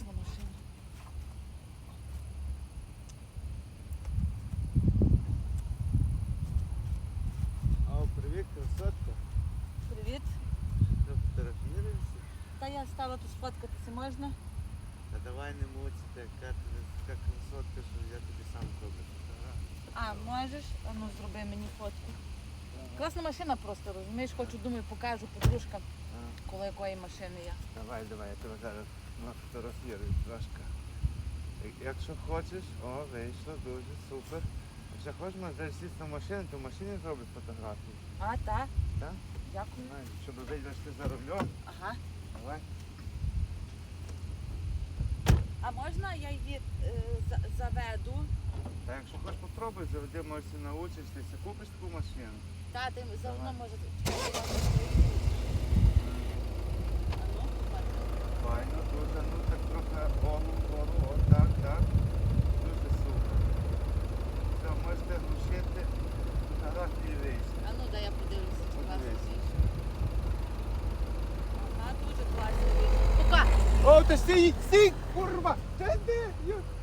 класна машина. О, привіт, красотка. Привіт. Що, фотографіруєшся? Та я стала тут сфоткатися можна? Та давай не мучити, яка ти така красотка, що я тобі сам зроблю. А, можеш? А ну зроби мені фотку. Класна машина просто, розумієш, хочу, думаю, покажу подружкам, коли якої машини я. Давай, давай, я тебе зараз нафотографірую трошки. Я- Якщо хочеш, о, вийшло, дуже супер. Якщо хочеш, можеш сісти на машину, то в машині зроблять фотографію. А, так? Так? Дякую. Щоб вийдеш ти за рулем, Ага. давай. А можна я її е, за- заведу? Та якщо хочеш попробуй, заведи, може ти научишся, купиш таку машину. Та, ти заодно Давай. може. А ну, фотка. Файно, дуже, ну так трохи голову вгору, о, так, так. Дуже супер. Все, можете глушити, фотографії вийшли. А ну, дай я подивлюся, чи класно Подивись. вийшло. Ага, дуже класно вийшло. Пока!